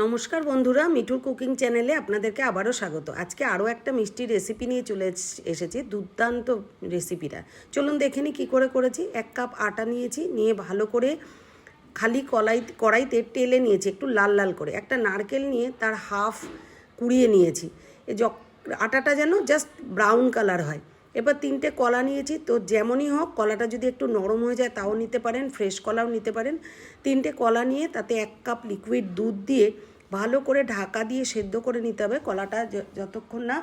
নমস্কার বন্ধুরা, মিঠুর কুকিং চ্যানেলে আপনাদেরকে আবারও স্বাগত। আজকে আরও একটা মিষ্টি রেসিপি নিয়ে চলে এস- এসেছি, দুর্দান্ত রেসিপিটা চলুন দেখে নিই কী করে করেছি। এক কাপ আটা নিয়েছি, নিয়ে ভালো করে খালি কলাই, কড়াইতে টেলে নিয়েছি, একটু লাল লাল করে। একটা নারকেল নিয়ে তার হাফ কুড়িয়ে নিয়েছি। য আটাটা যেন জাস্ট ব্রাউন কালার হয়। এবার তিনটে কলা নিয়েছি, তো যেমনই হোক কলাটা যদি একটু নরম হয়ে যায় তাও নিতে পারেন, ফ্রেশ কলাও নিতে পারেন। তিনটে কলা নিয়ে তাতে এক কাপ লিকুইড দুধ দিয়ে ভালো করে ঢাকা দিয়ে সেদ্ধ করে নিতে হবে। কলাটা যতক্ষণ না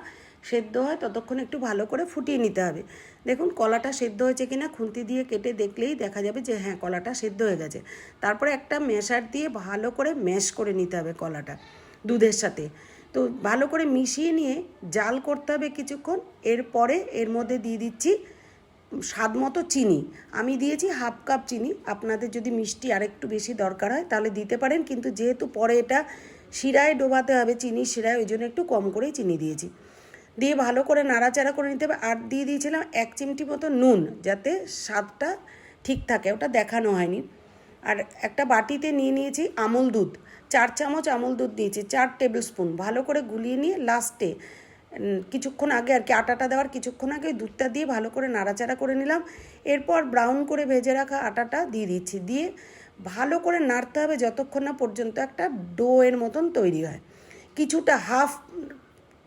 সেদ্ধ হয় ততক্ষণ একটু ভালো করে ফুটিয়ে নিতে হবে। দেখুন কলাটা সেদ্ধ হয়েছে কিনা খুন্তি দিয়ে কেটে দেখলেই দেখা যাবে যে হ্যাঁ কলাটা সেদ্ধ হয়ে গেছে। তারপরে একটা ম্যাশার দিয়ে ভালো করে ম্যাশ করে নিতে হবে কলাটা দুধের সাথে। তো ভালো করে মিশিয়ে নিয়ে জাল করতে হবে কিছুক্ষণ। এরপরে এর মধ্যে দিয়ে দিচ্ছি স্বাদ মতো চিনি। আমি দিয়েছি হাফ কাপ চিনি। আপনাদের যদি মিষ্টি আরেকটু বেশি দরকার হয় তাহলে দিতে পারেন। কিন্তু যেহেতু পরে এটা শিরায় ডোবাতে হবে চিনি, শিরায় ওই জন্য একটু কম করেই চিনি দিয়েছি। দিয়ে ভালো করে নাড়াচাড়া করে নিতে হবে। আর দিয়ে দিয়েছিলাম এক চিমটি মতো নুন যাতে স্বাদটা ঠিক থাকে। ওটা দেখানো হয়নি। আর একটা বাটিতে নিয়ে নিয়েছি আমুল দুধ। চার চামচ আমুল দুধ দিয়েছি, চার টেবিল স্পুন ভালো করে গুলিয়ে নিয়ে লাস্টে কিছুক্ষণ আগে আর কি আটাটা দেওয়ার কিছুক্ষণ আগে দুধটা দিয়ে ভালো করে নাড়াচাড়া করে নিলাম। এরপর ব্রাউন করে ভেজে রাখা আটাটা দিয়ে দিচ্ছি। দিয়ে ভালো করে নাড়তে হবে যতক্ষণ না পর্যন্ত একটা ডো এর মতন তৈরি হয়। কিছুটা হাফ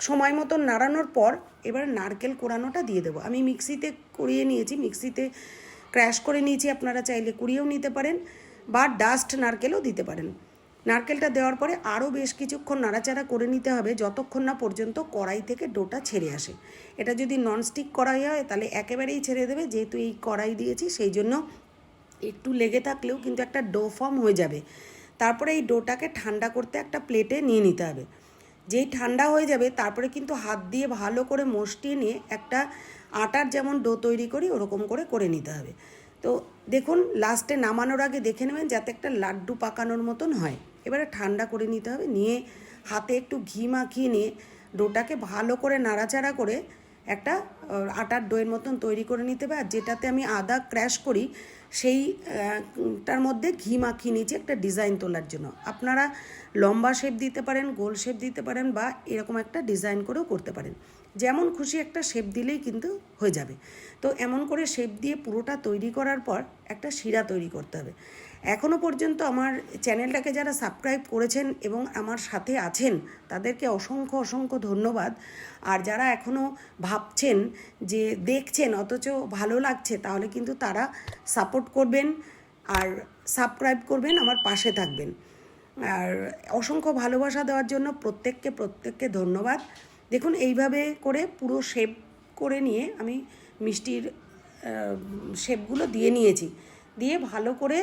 সময় মতন নাড়ানোর পর এবার নারকেল কোড়ানোটা দিয়ে দেবো। আমি মিক্সিতে কুড়িয়ে নিয়েছি মিক্সিতে ক্র্যাশ করে নিয়েছি, আপনারা চাইলে কুড়িয়েও নিতে পারেন বা ডাস্ট নারকেলও দিতে পারেন। নারকেলটা দেওয়ার পরে আরও বেশ কিছুক্ষণ নাড়াচাড়া করে নিতে হবে যতক্ষণ না পর্যন্ত কড়াই থেকে ডোটা ছেড়ে আসে। এটা যদি ননস্টিক কড়াই হয়, তাহলে একেবারেই ছেড়ে দেবে। যেহেতু এই কড়াই দিয়েছি, সেই জন্য একটু লেগে থাকলেও কিন্তু একটা ডো ফর্ম হয়ে যাবে। তারপরে এই ডোটাকে ঠান্ডা করতে একটা প্লেটে নিয়ে নিতে হবে। যেই ঠান্ডা হয়ে যাবে, তারপরে কিন্তু হাত দিয়ে ভালো করে মসটিয়ে নিয়ে একটা আটার যেমন ডো তৈরি করি, ওরকম করে করে নিতে হবে। তো দেখুন লাস্টে নামানোর আগে দেখে নেবেন, যাতে একটা লাড্ডু পাকানোর মতন হয়। এবারে ঠান্ডা করে নিতে হবে। নিয়ে হাতে একটু ঘি মাখিয়ে নিয়ে ডোটাকে ভালো করে নাড়াচাড়া করে একটা আটার ডোয়ের মতন তৈরি করে নিতে হবে। আর যেটাতে আমি আদা ক্র্যাশ করি সেই আহ, টার মধ্যে ঘি মাখিয়ে নিয়েছি একটা ডিজাইন তোলার জন্য। আপনারা লম্বা শেপ দিতে পারেন গোল শেপ দিতে পারেন বা এরকম একটা ডিজাইন করেও করতে পারেন। যেমন খুশি একটা শেপ দিলেই কিন্তু হয়ে যাবে। তো এমন করে শেপ দিয়ে পুরোটা তৈরি করার পর একটা শিরা তৈরি করতে হবে। এখনও পর্যন্ত আমার চ্যানেলটাকে যারা সাবস্ক্রাইব করেছেন এবং আমার সাথে আছেন, তাদেরকে অসংখ্য অসংখ্য ধন্যবাদ। আর যারা এখনও ভাবছেন যে দেখছেন, অথচ ভালো লাগছে, তাহলে কিন্তু তারা সাপোর্ট করবেন আর সাবস্ক্রাইব করবেন, আমার পাশে থাকবেন। আর অসংখ্য ভালোবাসা দেওয়ার জন্য প্রত্যেককে প্রত্যেককে ধন্যবাদ। দেখুন, এইভাবে করে পুরো শেপ করে নিয়ে আমি মিষ্টির শেপগুলো দিয়ে নিয়েছি। দিয়ে ভালো করে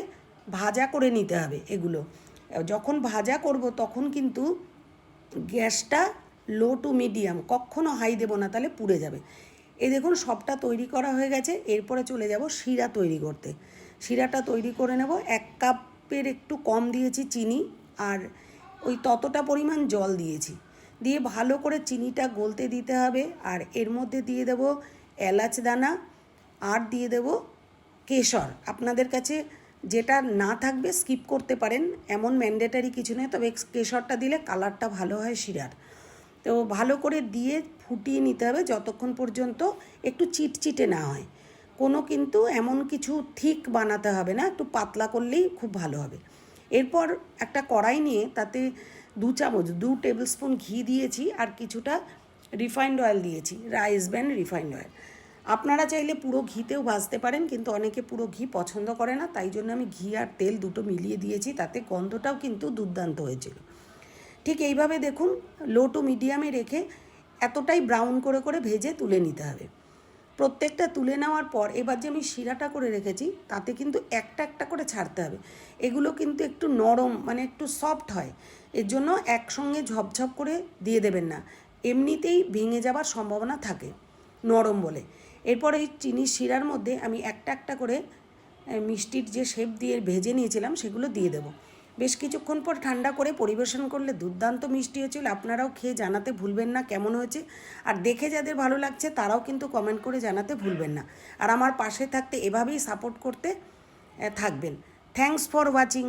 ভাজা করে নিতে হবে এগুলো। যখন ভাজা করব তখন কিন্তু গ্যাসটা লো টু মিডিয়াম কখনো হাই দেবো না, তাহলে পুড়ে যাবে। এই দেখুন, সবটা তৈরি করা হয়ে গেছে। এরপরে চলে যাব শিরা তৈরি করতে। শিরাটা তৈরি করে নেব। এক কাপের একটু কম দিয়েছি চিনি, আর ওই ততটা পরিমাণ জল দিয়েছি। দিয়ে ভালো করে চিনিটা গলতে দিতে হবে আর এর মধ্যে দিয়ে দেব এলাচ দানা আর দিয়ে দেব কেশর। আপনাদের কাছে যেটা না থাকবে স্কিপ করতে পারেন, এমন ম্যান্ডেটারি কিছু নেই, তবে কেশরটা দিলে কালারটা ভালো হয় শিরার। তো ভালো করে দিয়ে ফুটিয়ে নিতে হবে যতক্ষণ পর্যন্ত একটু চিটচিটে না হয়। কোনো কিন্তু এমন কিছু থিক বানাতে হবে না, একটু পাতলা করলেই খুব ভালো হবে। এরপর একটা কড়াই নিয়ে তাতে দু চামচ, দু টেবিল স্পুন ঘি দিয়েছি আর কিছুটা রিফাইন্ড অয়েল দিয়েছি রাইস ব্যান্ড রিফাইন্ড অয়েল আপনারা চাইলে পুরো ঘিতেও ভাজতে পারেন, কিন্তু অনেকে পুরো ঘি পছন্দ করে না, তাই জন্য আমি ঘি আর তেল দুটো মিলিয়ে দিয়েছি, তাতে গন্ধটাও কিন্তু দুর্দান্ত হয়েছিল। ঠিক এইভাবে দেখুন লো টু মিডিয়ামে রেখে এতটাই ব্রাউন করে করে ভেজে তুলে নিতে হবে। প্রত্যেকটা তুলে নেওয়ার পর, এবার যে আমি শিরাটা করে রেখেছি, তাতে কিন্তু একটা একটা করে ছাড়তে হবে। এগুলো কিন্তু একটু নরম মানে একটু সফট হয়। এর জন্য একসঙ্গে ঝপঝপ করে দিয়ে দেবেন না। এমনিতেই ভেঙে যাবার সম্ভাবনা থাকে, নরম বলে। এরপর এই চিনি শিরার মধ্যে আমি একটা একটা করে মিষ্টির যে শেপ দিয়ে ভেজে নিয়েছিলাম সেগুলো দিয়ে দেবো। বেশ কিছুক্ষণ পর ঠান্ডা করে পরিবেশন করলে দুর্দান্ত মিষ্টি হয়েছিল। আপনারাও খেয়ে জানাতে ভুলবেন না কেমন হয়েছে। আর দেখে যাদের ভালো লাগছে তারাও কিন্তু কমেন্ট করে জানাতে ভুলবেন না। আর আমার পাশে থাকতে এভাবেই সাপোর্ট করতে থাকবেন। Thanks for watching